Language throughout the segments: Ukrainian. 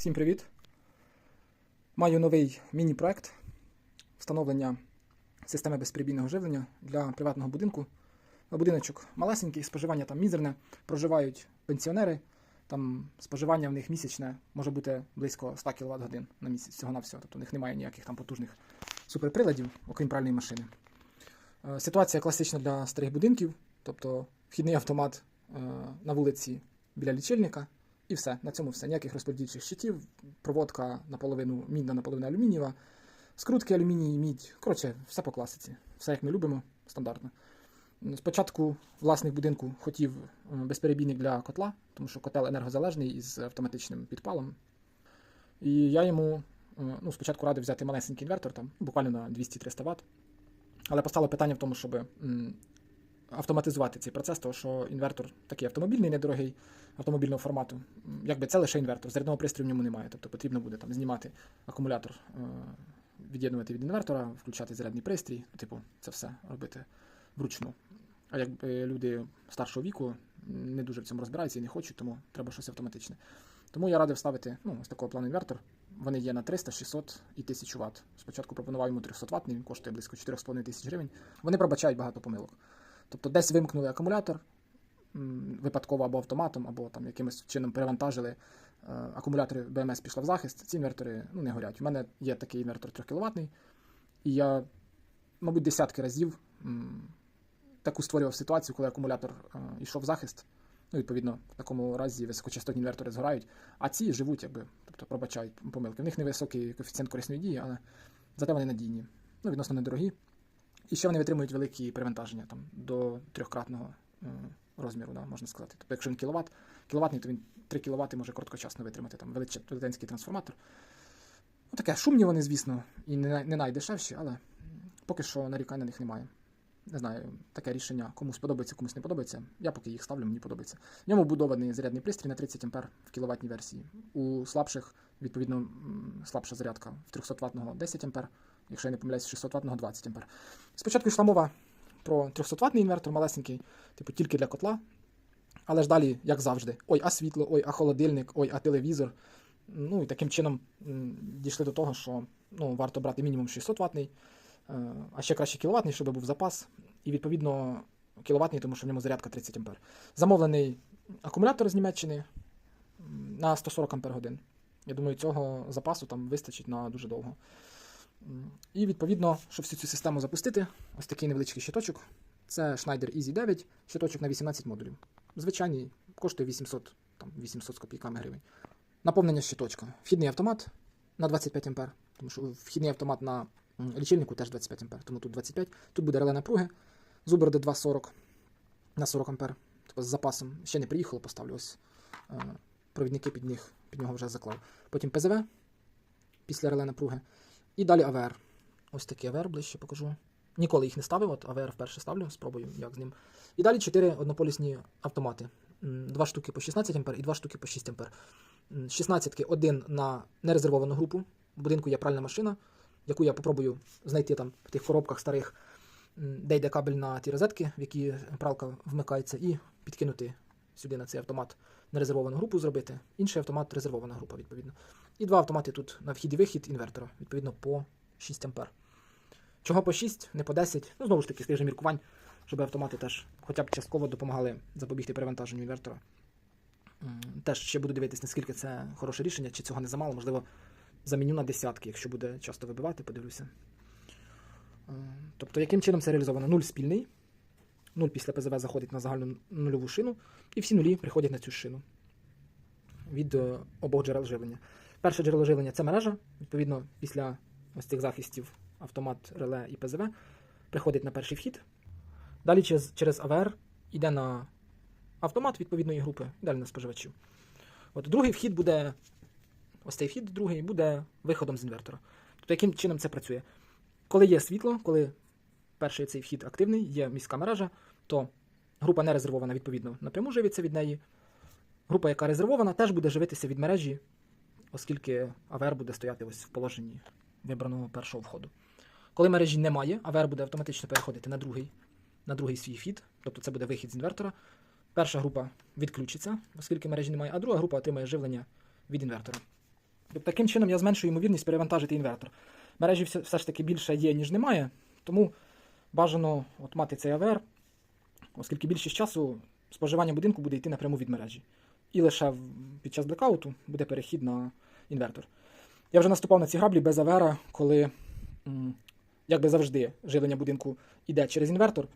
Всім привіт! Маю новий міні-проект встановлення системи безперебійного живлення для приватного будинку. Будиночок малесенький, споживання там мізерне, проживають пенсіонери. Там споживання в них місячне може бути близько 100 кВт годин на місяць всього на всього. Тобто у них немає ніяких там потужних суперприладів, окрім пральної машини. Е, Ситуація класична для старих будинків, тобто вхідний автомат е, на вулиці біля лічильника, і все. На цьому все. Ніяких розподільчих щитів, проводка наполовину мідна, наполовину алюмінієва, скрутки алюміній, мідь. Коротше, все по класиці. Все як ми любимо, стандартно. Спочатку власник будинку хотів е, безперебійник для котла, тому що котел енергозалежний із автоматичним підпалом. І я йому е, ну, спочатку радив взяти малесенький інвертор, там, буквально на 200-300 Вт. Але постало питання в тому, щоб автоматизувати цей процес, тому що інвертор такий автомобільний, недорогий, автомобільного формату. Якби це лише інвертор, зарядного пристрою в ньому немає. Тобто потрібно буде там знімати акумулятор, е, від'єднувати від інвертора, включати зарядний пристрій, типу, це все робити вручну. А якби люди старшого віку не дуже в цьому розбираються і не хочуть, тому треба щось автоматичне. Тому я радив ставити ну, ось такого плану інвертор. Вони є на 300, 600 і 1000 Вт. Спочатку пропонував йому 300 ватний, він коштує близько 4,5 тисяч гривень. Вони пробачають багато помилок. Тобто десь вимкнули акумулятор випадково або автоматом, або там якимось чином перевантажили. е, Акумулятори БМС пішла в захист, ці інвертори ну, не горять. У мене є такий інвертор 3 кВт, і я, мабуть, десятки разів таку створював ситуацію, коли акумулятор е, йшов в захист. Ну, відповідно, в такому разі високочастотні інвертори згорають, а ці живуть, якби, тобто пробачають помилки. В них невисокий коефіцієнт корисної дії, але зате вони надійні, ну, відносно недорогі. І ще вони витримують великі перевантаження там, до трьохкратного е, розміру, да, можна сказати. Тобто, якщо він кіловат, кіловатний, то він 3 кВт може короткочасно витримати там велич- трансформатор. Ну, таке шумні вони, звісно, і не, не найдешевші, але поки що нарікань на них немає. Не знаю, таке рішення комусь подобається, комусь не подобається. Я поки їх ставлю, мені подобається. В ньому вбудований зарядний пристрій на 30 А в кіловатній версії. У слабших, відповідно, слабша зарядка в 300 ватного 10 А, якщо я не помиляюсь, 600 ватного 20 А. Спочатку йшла мова про 300 ватний інвертор, малесенький, типу тільки для котла. Але ж далі, як завжди, ой, а світло, ой, а холодильник, ой, а телевізор. Ну і таким чином дійшли до того, що ну, варто брати мінімум 600 ватний, е, а ще краще кіловатний, щоб був запас. І відповідно кіловатний, тому що в ньому зарядка 30 А. Замовлений акумулятор з Німеччини на 140 Ампер годин. Я думаю, цього запасу там вистачить на дуже довго. І відповідно, щоб всю цю систему запустити, ось такий невеличкий щиточок. Це Schneider Easy 9, щиточок на 18 модулів. Звичайний, коштує 800, там, 800 з копійками гривень. Наповнення щиточка. Вхідний автомат на 25 А, тому що вхідний автомат на лічильнику теж 25 А, тому тут 25. Тут буде реле напруги. Зубр D240 на 40 А. Тобто з запасом. Ще не приїхало, поставлю ось е, провідники під, них, під нього вже заклав. Потім ПЗВ після реле напруги. І далі АВР. Ось такий АВР ближче покажу. Ніколи їх не ставив, от АВР вперше ставлю, спробую, як з ним. І далі 4 однополісні автомати. Два штуки по 16 А і два штуки по 6 А. 16 один на нерезервовану групу. В будинку є пральна машина, яку я попробую знайти там в тих коробках старих, де йде кабель на ті розетки, в які пралка вмикається, і підкинути сюди на цей автомат нерезервовану групу зробити. Інший автомат резервована група, відповідно. І два автомати тут на вхід і вихід інвертора, відповідно, по 6 А. Чого по 6, не по 10. Ну, знову ж таки, скажімо, міркувань, щоб автомати теж хоча б частково допомагали запобігти перевантаженню інвертора. Теж ще буду дивитися, наскільки це хороше рішення, чи цього не замало. Можливо, заміню на десятки, якщо буде часто вибивати, подивлюся. Тобто, яким чином це реалізовано? Нуль спільний. Нуль після ПЗВ заходить на загальну нульову шину, і всі нулі приходять на цю шину від е, обох джерел живлення. Перше джерело живлення це мережа. Відповідно, після ось цих захистів автомат, реле і ПЗВ приходить на перший вхід. Далі через, через АВР йде на автомат відповідної групи, далі на споживачів. От другий вхід буде, ось цей вхід другий буде виходом з інвертора. Тобто, яким чином це працює? Коли є світло, коли перший цей вхід активний, є міська мережа, то група не резервована, відповідно, напряму живиться від неї. Група, яка резервована, теж буде живитися від мережі, оскільки АВР буде стояти ось в положенні вибраного першого входу. Коли мережі немає, АВР буде автоматично переходити на другий, на другий свій фід, тобто це буде вихід з інвертора. Перша група відключиться, оскільки мережі немає, а друга група отримає живлення від інвертора. Тобто таким чином я зменшую ймовірність перевантажити інвертор. Мережі все, все ж таки більше є, ніж немає, тому бажано от мати цей АВР, оскільки більшість часу споживання будинку буде йти напряму від мережі. І лише під час блекауту буде перехід на інвертор. Я вже наступав на ці граблі без АВР, коли, як би завжди, живлення будинку йде через інвертор.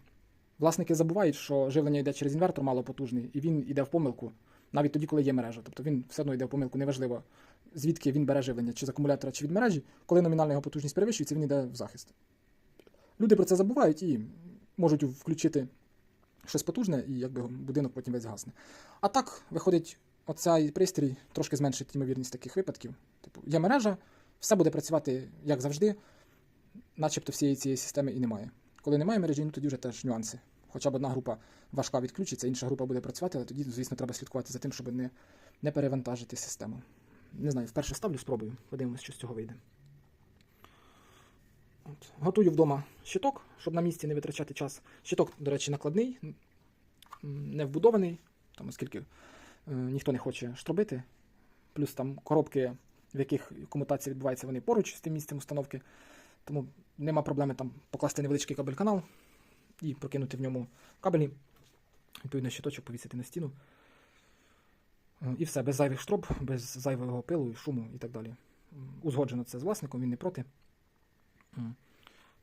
Власники забувають, що живлення йде через інвертор малопотужний, і він йде в помилку навіть тоді, коли є мережа. Тобто він все одно йде в помилку, неважливо, звідки він бере живлення, чи з акумулятора, чи від мережі. Коли номінальна його потужність перевищується, він йде в захист. Люди про це забувають і можуть включити щось потужне, і якби будинок потім весь гасне. А так, виходить, оцей пристрій трошки зменшить ймовірність таких випадків. Типу, є мережа, все буде працювати як завжди, начебто всієї цієї системи і немає. Коли немає мережі, ну тоді вже теж нюанси. Хоча б одна група важка відключиться, інша група буде працювати, але тоді, звісно, треба слідкувати за тим, щоб не, не перевантажити систему. Не знаю, вперше ставлю, спробую. Подивимось, що з цього вийде. От. Готую вдома щиток, щоб на місці не витрачати час. Щиток, до речі, накладний, не вбудований, там, оскільки е, ніхто не хоче штробити. Плюс там коробки, в яких комутація відбувається, вони поруч з тим місцем установки. Тому нема проблеми там покласти невеличкий кабель-канал і прокинути в ньому кабелі. Відповідно, щиточок повісити на стіну. Е, І все, без зайвих штроб, без зайвого пилу, шуму і так далі. Узгоджено це з власником, він не проти.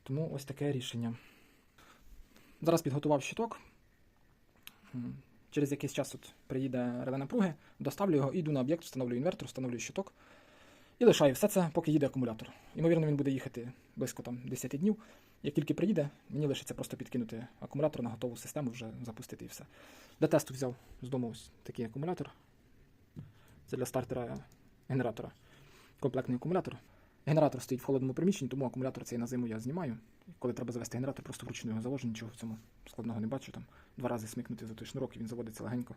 Тому ось таке рішення. Зараз підготував щиток. Через якийсь час от приїде реле напруги, доставлю його, іду на об'єкт, встановлюю інвертор, встановлюю щиток. І лишаю все це, поки їде акумулятор. Ймовірно, він буде їхати близько там 10 днів. Як тільки приїде, мені лишиться просто підкинути акумулятор на готову систему, вже запустити і все. Для тесту взяв з дому ось такий акумулятор. Це для стартера генератора. Комплектний акумулятор. Генератор стоїть в холодному приміщенні, тому акумулятор цей на зиму я знімаю. Коли треба завести генератор, просто вручну його завожу, нічого в цьому складного не бачу. Там два рази смикнути за той шнурок і він заводиться легенько.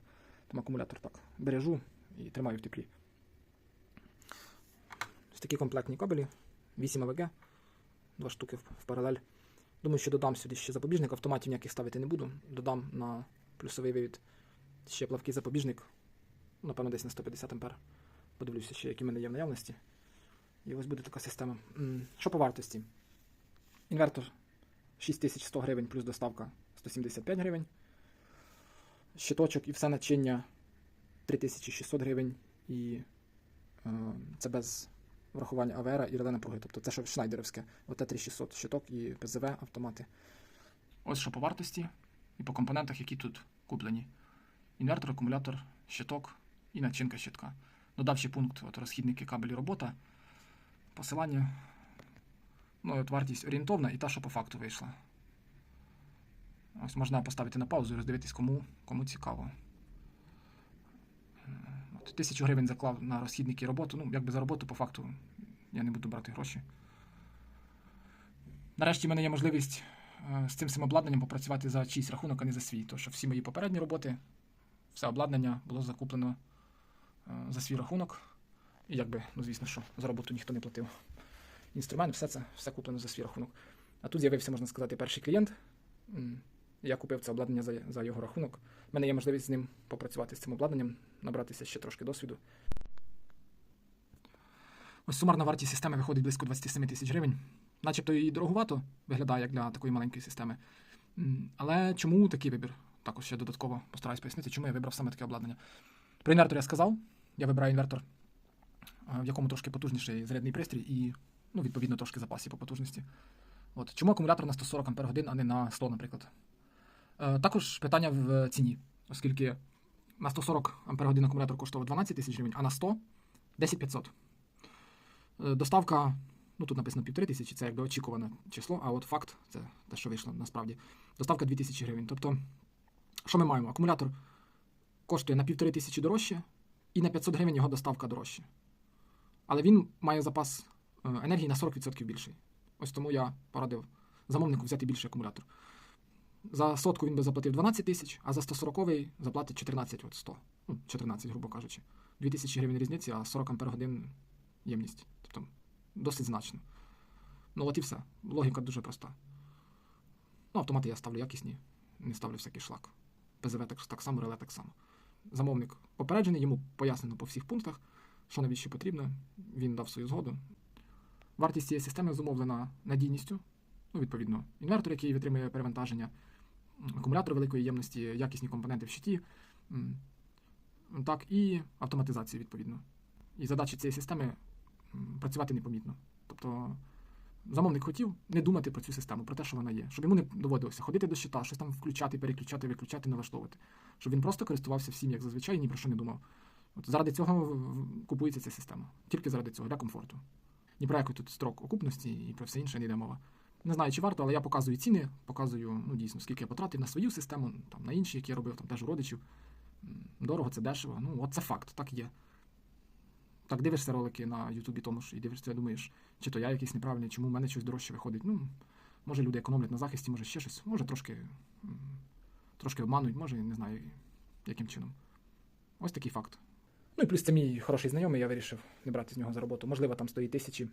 Тому акумулятор так бережу і тримаю в теплі. Ось такі комплектні кабелі, 8 АВГ, два штуки в, паралель. Думаю, що додам сюди ще запобіжник, автоматів ніяких ставити не буду. Додам на плюсовий вивід ще плавкий запобіжник, напевно, десь на 150 ампер. Подивлюся ще, які в мене є в наявності. І ось буде така система. Що по вартості? Інвертор 6100 гривень плюс доставка 175 гривень. Щиточок і все начиння 3600 гривень. І е, це без врахування АВР і реле напруги. Тобто це що шнайдерівське. Оте 3600 щиток і ПЗВ автомати. Ось що по вартості і по компонентах, які тут куплені. Інвертор, акумулятор, щиток і начинка щитка. Додав ще пункт от, розхідники кабелі робота. Посилання. Ну, і от вартість орієнтовна і та, що по факту вийшла. Ось можна поставити на паузу і роздивитись, кому, кому цікаво. От, тисячу гривень заклав на розхідники роботу. Ну, якби за роботу, по факту, я не буду брати гроші. Нарешті в мене є можливість е, з цим всім обладнанням попрацювати за чийсь рахунок, а не за свій. Тому що всі мої попередні роботи, все обладнання було закуплено е, за свій рахунок. І якби, ну звісно, що за роботу ніхто не платив. Інструмент, все це все куплено за свій рахунок. А тут з'явився, можна сказати, перший клієнт. Я купив це обладнання за, за його рахунок. У мене є можливість з ним попрацювати з цим обладнанням, набратися ще трошки досвіду. Ось сумарна вартість системи виходить близько 27 тисяч гривень. Начебто і дороговато виглядає як для такої маленької системи. Але чому такий вибір? Також ще додатково постараюсь пояснити, чому я вибрав саме таке обладнання. Про інвертор я сказав. Я вибираю інвертор, в якому трошки потужніший зарядний пристрій і, ну, відповідно, трошки запасів по потужності. От. Чому акумулятор на 140 Ах, а не на 100, наприклад? Е, Також питання в ціні, оскільки на 140 Ах акумулятор коштував 12 тисяч гривень, а на 100 10 500. Е, Доставка, ну тут написано 15 тисячі, це якби очікуване число, а от факт, це те, що вийшло насправді. Доставка 2 тисячі гривень. Тобто, що ми маємо? Акумулятор коштує на 15 тисячі дорожче, і на 500 гривень його доставка дорожче. Але він має запас е, енергії на 40% більший. Ось тому я порадив замовнику взяти більший акумулятор. За сотку він би заплатив 12 тисяч, а за 140 заплатить 14 от 100. Ну, 14, грубо кажучи. 2 тисячі гривень різниці, а 40 ампер годин ємність. Тобто досить значно. Ну от і все. Логіка дуже проста. Ну, автомати я ставлю якісні, не ставлю всякий шлак. ПЗВ так, так само, реле так само. Замовник попереджений, йому пояснено по всіх пунктах. Що навіщо потрібно. Він дав свою згоду. Вартість цієї системи зумовлена надійністю, ну, відповідно, інвертор, який витримує перевантаження, акумулятор великої ємності, якісні компоненти в щиті, так, і автоматизація, відповідно. І задача цієї системи працювати непомітно. Тобто замовник хотів не думати про цю систему, про те, що вона є, щоб йому не доводилося ходити до щита, щось там включати, переключати, виключати, налаштовувати. Щоб він просто користувався всім, як зазвичай, і ні про що не думав. От заради цього купується ця система. Тільки заради цього, для комфорту. Ні про який тут строк окупності і про все інше не йде мова. Не знаю, чи варто, але я показую ціни, показую ну, дійсно, скільки я потратив на свою систему, там, на інші, які я робив, там теж у родичів. Дорого, це дешево. Ну, от це факт, так є. Так дивишся ролики на Ютубі тому ж і дивишся, думаєш, чи то я якийсь неправильний, чому в мене щось дорожче виходить. Ну, може люди економлять на захисті, може ще щось, може трошки, трошки обманують, може, не знаю, яким чином. Ось такий факт. Ну і плюс це мій хороший знайомий, я вирішив не брати з нього за роботу. Можливо, там стоїть тисячі,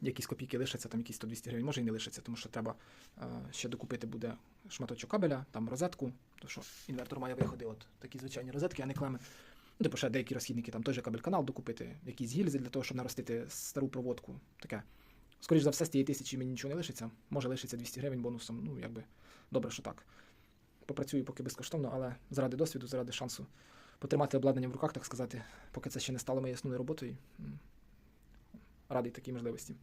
якісь копійки лишаться, там якісь 100-200 гривень, може і не лишиться, тому що треба е, ще докупити буде шматочок кабеля, там розетку, то що інвертор має виходи, от такі звичайні розетки, а не клеми. Ну, типу, ще деякі розхідники, там той же кабель-канал докупити, якісь гільзи для того, щоб наростити стару проводку. Таке. Скоріше за все, з тієї тисячі мені нічого не лишиться. Може лишиться 200 гривень бонусом. Ну, якби добре, що так. Попрацюю поки безкоштовно, але заради досвіду, заради шансу потримати обладнання в руках, так сказати, поки це ще не стало моєю основною роботою. Радий такій можливості.